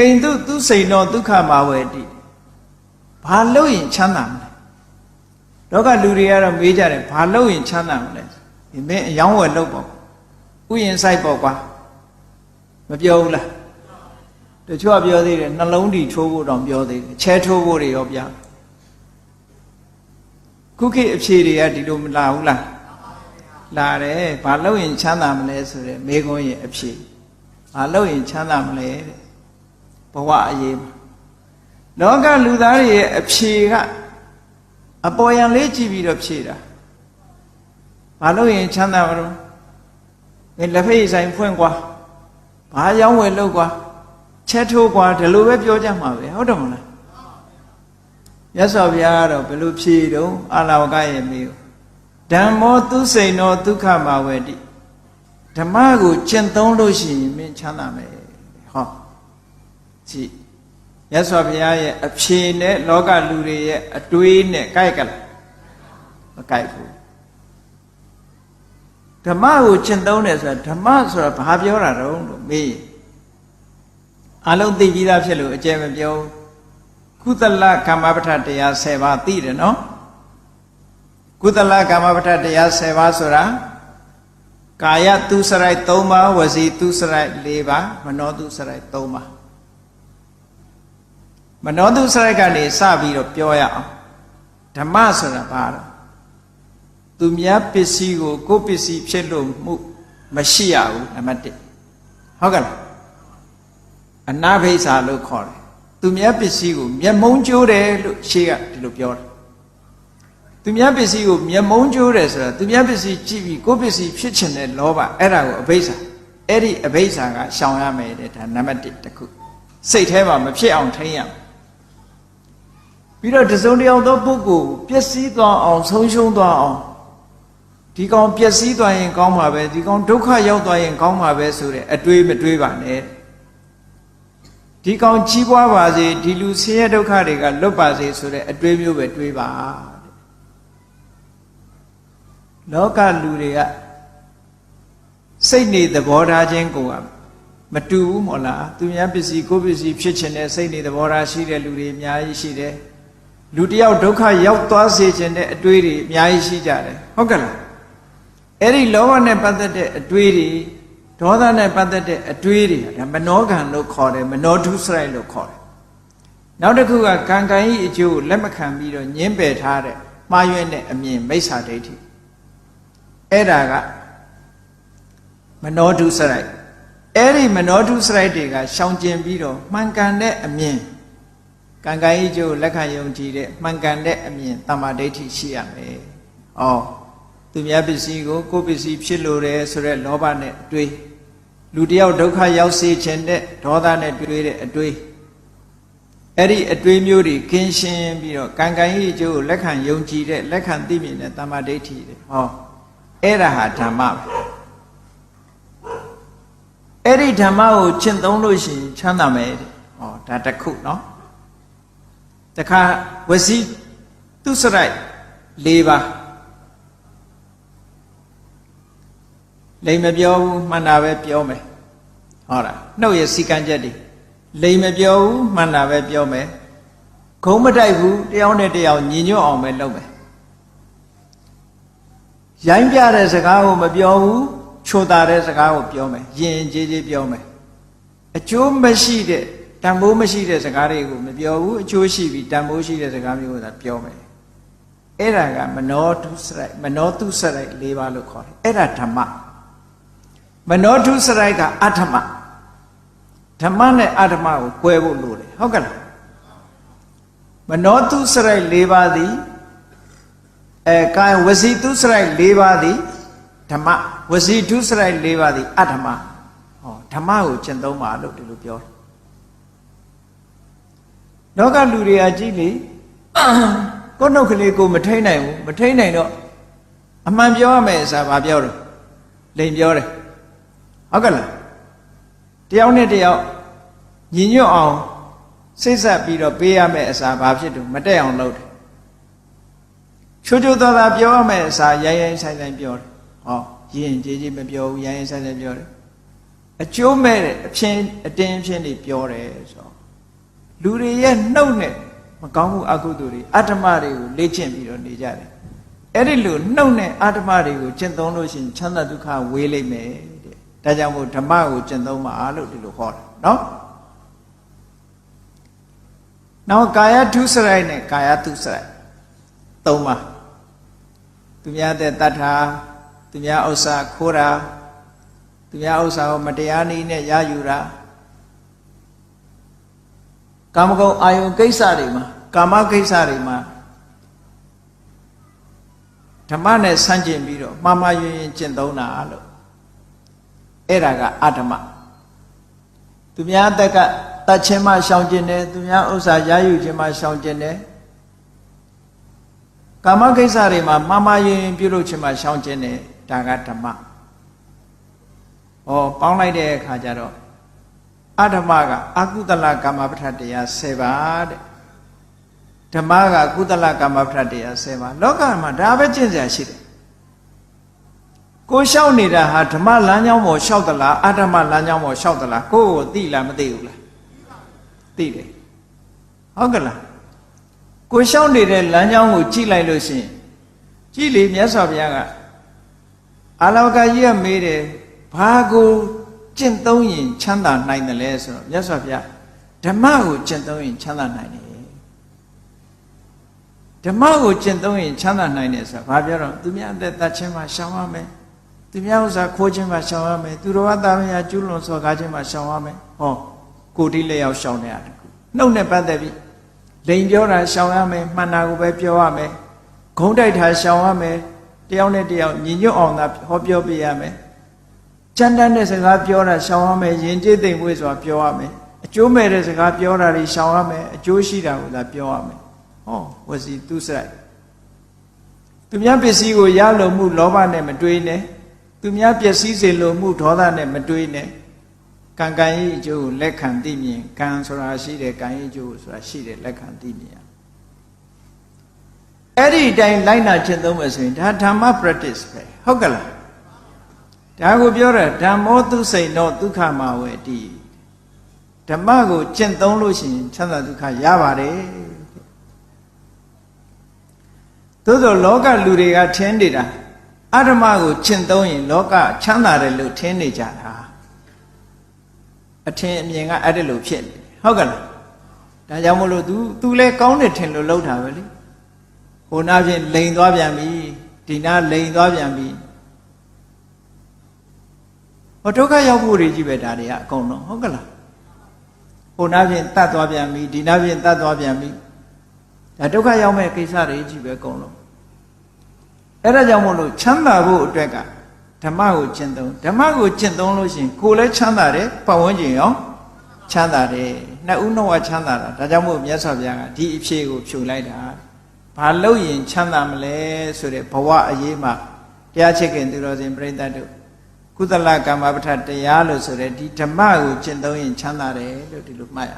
ကိဉ္တုသူစိန်တော်ဒုက္ခမာဝေတိဘာလို့ရင်ချမ်းသာမလဲလောကလူတွေကတော့မေးကြတယ်ဘာလို့ရင်ချမ်းသာမလဲဒီမင်းအယောင်းဝယ်လုပ်ပေါ့ဥယျင်ဆိုင်ပေါ့ကွာမပြောဘူးလားတချို့ကပြောသေးတယ်နှလုံးဒီထိုးဖို့တောင်ပြောသေးတယ်ချဲထိုးဖို့တွေရောပြခုခေတ်အဖြေတွေကဒီလိုမလာဘူးလားလာတယ်ဘာလို့ရင်ချမ်းသာမလဲဆိုတဲ့မေခွန်းရဲ့အဖြေဘာလို့ရင်ချမ်းသာမလဲတဲ့ ဘဝအရေးမှာလောကလူသားတွေရဲ့အဖြေကအပေါ်ယံလေးကြည့်ပြီးတော့ဖြေတာဘာလို့ရင်ချမ်းသာမလို့ငါလက်ဖိတ်ဆိုင်ဖွင့်ကွာဘာရောင်းဝယ်လုပ်ကွာချက်ထိုးကွာဒီလိုပဲပြောကြမှာပဲဟုတ်တယ်မလားမြတ်စွာဘုရားကတော့ဘယ်လိုဖြေတုံးအာလာဝကရဲ့မေကိုဓမ္မောသူစိန်သောဒုက္ခမာဝေတိဓမ္မကိုကျင့်သုံးလို့ရှိရင်မင်းချမ်းသာမယ်ဟော ကြည့်မြတ်စွာဘုရားရဲ့အဖြေနဲ့လောကလူတွေရဲ့အတွေးနဲ့ကိုက်ကလားမကိုက်ဘူးဓမ္မကိုကျင့်သုံးတယ်ဆိုတာဓမ္မဆိုတာဘာပြောတာတုံးလို့မေးအလုံးသိပြီးသားဖြစ်လို့အကျယ်မပြောကုသလကမ္မပဋ္ဌတရား10ပါးသိတယ်နော်ကုသလကမ္မပဋ္ဌတရား10ပါးဆိုတာကာယသူစရိုက်3ပါးဝစီသူစရိုက်4ပါးမနောသူစရိုက်3ပါး မနောတုစရိုက်ကနေစပြီးတော့ပြောရအောင်ဓမ္မဆိုတာဘာလဲသူများပစ္စည်းကိုကိုယ်ပစ္စည်းဖြစ်လို့မှုမရှိရဘူးနံပါတ်1ဟုတ်ကဲ့လားအနာဘိဆာလို့ခေါ်တယ်သူများပစ္စည်းကိုမျက်မုံးကျိုးတယ်လို့ရှေးကဒီလိုပြောတယ်သူများပစ္စည်းကိုမျက်မုံးကျိုးတယ်ဆိုတာသူများပစ္စည်းကြည့်ပြီးကိုယ်ပစ္စည်းဖြစ်ချင်တဲ့လောဘအဲ့ဒါကိုအဘိဆာအဲ့ဒီအဘိဆာကရှောင်ရမယ်တဲ့ဒါနံပါတ်1တစ်ခုစိတ်ထဲမှာမဖြစ်အောင်ထိန်းရမယ် ပြီးတော့တစုံတယောက်သောပုဂ္ဂိုလ်ပျက်စီးသွားအောင်ဆုံးရှုံးသွားအောင်ဒီကောင်ပျက်စီးသွားရင်ကောင်းမှာပဲဒီကောင်ဒုက္ခရောက်သွားရင်ကောင်းမှာပဲဆိုတဲ့အတွေးမတွေးပါနဲ့ဒီကောင်ကြီးပွားပါစေဒီလူဆင်းရဲဒုက္ခတွေကလွတ်ပါစေဆိုတဲ့အတွေးမျိုးပဲတွေးပါလောကလူတွေကစိတ်နေသဘောထားခြင်းကိုကမတူဘူးမို့လားသူများပစ္စည်းကိုယ်ပစ္စည်းဖြစ်ခြင်းနဲ့စိတ်နေသဘောထားရှိတဲ့လူတွေအများကြီးရှိတယ် လူတယောက်ဒုက္ခရောက်သွားစေခြင်းတဲ့အတွေးတွေအများကြီးရှိကြတယ်ဟုတ်ကဲ့လားအဲ့ဒီလောဘနဲ့ပတ်သက်တဲ့အတွေးတွေဒေါသနဲ့ပတ်သက်တဲ့အတွေးတွေဒါမနောကံလို့ခေါ်တယ်မနောဒုစရိုက်လို့ခေါ်တယ်နောက်တစ်ခုကကံကံဤအကျိုးကိုလက်မခံပြီးတော့ညှင်းပယ်ထားတဲ့မှားယွင်းတဲ့အမြင်မိစ္ဆာဒိဋ္ဌိအဲ့ဒါကမနောဒုစရိုက်အဲ့ဒီမနောဒုစရိုက်တွေကရှောင်ကျင်ပြီးတော့မှန်ကန်တဲ့အမြင် ကံကံဤကျိုးလက်ခံယုံကြည်တဲ့မှန်ကန်တဲ့အမြင်တမ္မာဒိဋ္ဌိရှိရမယ်။အော်သူများပစ္စည်းကိုကိုယ်ပစ္စည်းဖြစ်လို့တယ်ဆိုတဲ့လောဘနဲ့အတွေးလူတယောက်ဒုက္ခရောက်စေခြင်းတဲ့ဒေါသနဲ့တွေးတဲ့အတွေးအဲ့ဒီအတွေးမျိုးတွေကင်းရှင်းပြီးတော့ကံကံဤကျိုးလက်ခံယုံကြည်တဲ့လက်ခံသိမြင်တဲ့တမ္မာဒိဋ္ဌိတဲ့ဟောအဲ့ဒါဟာဓမ္မပဲအဲ့ဒီဓမ္မကိုရှင်းသုံးလို့ရှိရင်ချမ်းသာမယ်တဲ့ဟောဒါတစ်ခုနော် တခါဝစီသူစရိုက်၄ပါးလိမ်မပြောဘူးမှန်တာပဲပြောမယ်ဟောတာနှုတ်ရစီကံချက်တွေလိမ်မပြောဘူးမှန်တာပဲပြောမယ်ခုံးမတိုက်ဘူးတယောက်နဲ့တယောက်ညီညွတ်အောင်ပဲလုပ်မယ်ရိုင်းပြတဲ့စကားကိုမပြောဘူးချိုတာတဲ့စကားကိုပြောမယ်ယဉ်ကျေးကျေးပြောမယ်အကျိုးမရှိတဲ့ တန်ဖိုးမရှိတဲ့စကားတွေကိုမပြောဘူးအကျိုးရှိပြီးတန်ဖိုးရှိတဲ့စကားမျိုးကိုသာပြောမယ်အဲ့ဒါကမနောတုစရိုက်မနောတုစရိုက်၄ပါးလို့ခေါ်တယ်အဲ့ဒါဓမ္မမနောတုစရိုက်ကအဓမ္မဓမ္မနဲ့အဓမ္မကို꿰ဖို့လိုတယ်ဟုတ်ကဲ့လားမနောတုစရိုက်၄ပါးသည်အဲကာယဝစီတုစရိုက်၄ပါးသည်ဓမ္မဝစီတုစရိုက်၄ပါးသည်အဓမ္မဟောဓမ္မကိုကျင့်သုံးပါလို့ဒီလိုပြောတယ် လောကလူတွေကကြည့်လေကိုယ်နှုတ်ကလေးကိုမထိန်နိုင်ဘူးမထိန်နိုင်တော့အမှန်ပြောရမယ်ဆိုတာဘာပြောတော့လိန်ပြောတယ်ဟုတ်ကဲ့လားတယောက်နဲ့တယောက်ညီညွတ်အောင်စိတ်ဆက်ပြီးတော့ပေးရမယ်အစားဘာဖြစ်လို့မတက်အောင်လုပ်တယ်ချိုးချိုးသားသားပြောရမယ်အစားရိုင်းရိုင်းဆိုင်ဆိုင်ပြောတယ်ဟောရင်ကြီးကြီးမပြောဘူးရိုင်းရိုင်းဆိုင်ဆိုင်ပြောတယ်အကျိုးမဲ့တဲ့အဖြစ်အတင်းအဖြစ်တွေပြောတယ်ဆိုတော့ လူတွေရဲ့နှုတ်နဲ့မကောင်းမှုအကုသိုလ်တွေအတ္တမတွေကိုလေ့ကျင့်ပြီးတော့နေကြတယ်အဲ့ဒီလိုနှုတ်နဲ့အတ္တမတွေကိုကျင့်သုံးလို့ရှိရင်ချမ်းသာဒုက္ခဝေးလိမ့်မယ်တဲ့ဒါကြောင့်မို့ဓမ္မကိုကျင့်သုံးပါလို့ဒီလိုဟောတာနော်နောက်ကာယထုစရိုက်နဲ့ကာယတုစရိုက်သုံးပါသူများတဲ့တတ်တာသူများဥစ္စာခိုးတာသူများဥစ္စာကိုမတရားနည်းနဲ့ရယူတာ ကာမဂုဏ်အာယုန်ကိစ္စတွေမှာကာမကိစ္စတွေမှာဓမ္မနဲ့ဆန့်ကျင်ပြီးတော့မှားမှားယွင်းယွင်းကျင့်သုံးတာလို့အဲ့ဒါကအဓမ္မသူများအသက်ကတတ်ခြင်းမှရှောင်ကျင်တယ်သူများဥစ္စာရယူခြင်းမှရှောင်ကျင်တယ်ကာမကိစ္စတွေမှာမှားမှားယွင်းယွင်းပြုလုပ်ခြင်းမှရှောင်ကျင်တယ်ဒါကဓမ္မ။ဩပေါင်းလိုက်တဲ့အခါကျတော့ အဓမ္မကအကုသလကာမပဋ္ဌတရား10ပါတဲ့။ဓမ္မကကုသလကာမပဋ္ဌတရား10ပါ။လောကမှာဒါပဲကျင့်စရာရှိတယ်။ကိုလျှောက်နေတာဟာဓမ္မလမ်းကြောင်းပေါ်လျှောက်သလားအဓမ္မလမ်းကြောင်းပေါ်လျှောက်သလားကိုယ့်ကိုသိလားမသိဘူးလား။သိတယ်။ဟုတ်ကလား။ကိုလျှောက်နေတဲ့လမ်းကြောင်းကိုကြည့်လိုက်လို့ရှိရင်ကြည့်လေမြတ်စွာဘုရားကအာလောကကြီးကမေးတယ်ဘာကို ကျင့်သုံးရင်ချမ်းသာနိုင်တယ်လဲဆိုတော့မြတ်စွာဘုရားဓမ္မကိုကျင့်သုံးရင်ချမ်းသာနိုင်တယ်ဓမ္မကိုကျင့်သုံးရင်ချမ်းသာနိုင်တယ်ဆိုတာဘာပြောတော့သူများအသက်တတ်ခြင်းမှာရှောင်ရမယ်သူများဥစ္စာခိုးခြင်းမှာရှောင်ရမယ်သူတော်ဘာသာမယာကျူးလွန်စော်ကားခြင်းမှာရှောင်ရမယ်ဟောကိုတိလက်ရောက်ရှောင်နေရတယ်နှုတ်နဲ့ပတ်သက်ပြီးလိန်ပြောတာရှောင်ရမယ်မှန်တာကိုပဲပြောရမယ်ဂုံးတိုက်တာရှောင်ရမယ်တယောက်နဲ့တယောက်ညီညွတ်အောင်သာဟောပြောပြရမယ် ကြမ်းတမ်းတဲ့စကားပြောတာရှောင်ရမယ်ယဉ်ကျေးသိမ်မွေ့စွာပြောရမယ်အကျိုးမဲ့တဲ့စကားပြောတာတွေရှောင်ရမယ်အကျိုးရှိတာကိုသာပြောရမယ်ဟောဝစီသူစရိုက်သူများပစ္စည်းကိုရလို့မှုလောဘနဲ့မတွေးနဲ့သူများပျက်စီးစေလို့မှုဒေါသနဲ့မတွေးနဲ့ကံကံဤအကျိုးကိုလက်ခံသိမြင်ကံဆိုတာရှိတယ်ကံဤအကျိုးဆိုတာရှိတယ်လက်ခံသိမြင်ရအဲ့ဒီအတိုင်းလိုက်နာကျင့်သုံးမယ်ဆိုရင်ဒါဓမ္မ practice ပဲဟုတ်ကလား ဒါကိုပြောတယ်ဓမ္မောသူစိန်တော့ဒုက္ခမှာဝေတိဓမ္မကိုကျင့်သုံးလို့ရှိရင်ချမ်းသာဒုက္ခရပါတယ်သို့သောလောကလူတွေကထင်နေတာအဓမ္မကိုကျင့်သုံးရင်လောကချမ်းသာတယ်လို့ထင်နေကြတာအထင်အမြင်ကအဲ့ဒါလို့ဖြစ်နေဟုတ်ကလားဒါကြောင့်မလို့ तू तू လဲကောင်းတယ်ထင်လို့လှုပ်တာပဲလေဟိုနာဖြင့်လိန်သွားပြန်ပြီဒီနာလိန်သွားပြန်ပြီ ဟောဒုက္ခရောက်ဖို့တွေကြီးပဲဒါတွေကအကုန်လုံးဟုတ်ကလားဟိုနာဖြင့်တတ်သွားပြန်ပြီဒီနာဖြင့်တတ်သွားပြန်ပြီဒါဒုက္ခရောက်မဲ့ကိစ္စတွေကြီးပဲအကုန်လုံးအဲ့ဒါကြောင့်မို့လို့ချမ်းသာဖို့အတွက်ကဓမ္မကိုကျင့်သုံးဓမ္မကိုကျင့်သုံးလို့ရှိရင်ကိုယ်လည်းချမ်းသာတယ်ပတ်ဝန်းကျင်ရောချမ်းသာတယ်နှစ်ဦးနှစ်ဝါချမ်းသာတာဒါကြောင့်မို့မြတ်စွာဘုရားကဒီအဖြေကိုဖြုလိုက်တာဘာလို့ရင်ချမ်းသာမလဲဆိုတဲ့ဘဝအရေးမှာတရားချစ်ခင်သူတော်စင်ပြိဿတ်တို့ ကုသလကမ္မပဋ္ဌတရားလို့ဆိုတဲ့ဒီဓမ္မကိုကျင့်သုံးရင်ချမ်းသာတယ်လို့ဒီလိုမှတ်ရ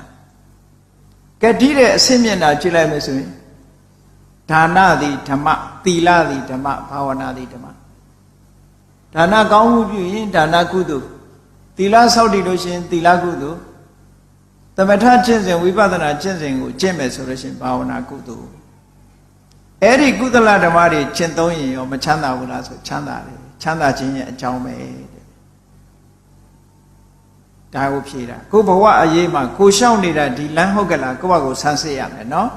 ကဲဒီတဲ့အဆင့်မျက်နှာကြည့်လိုက်မယ်ဆိုရင်ဒါနသည်ဓမ္မသီလသည်ဓမ္မဘာဝနာသည်ဓမ္မဒါနကောင်းမှုပြုရင်ဒါနကုသိုလ်သီလဆောက်တည်လို့ရှိရင်သီလကုသိုလ်သမထကျင့်စဉ်ဝိပဿနာကျင့်စဉ်ကိုကျင့်မယ်ဆိုလို့ရှိရင်ဘာဝနာကုသိုလ်အဲ့ဒီကုသလဓမ္မတွေကျင့်သုံးရင်ရောမချမ်းသာဘူးလားဆိုချမ်းသာတယ်ချမ်းသာခြင်းရဲ့အကြောင်းပဲတဲ့ ဒါကိုဖြေတာကိုဘဝအရေးမှာကိုရှောက်နေတာဒီလမ်းဟုတ်ကလားကိုယ့်ဘကိုဆန်းစစ်ရမယ်နော်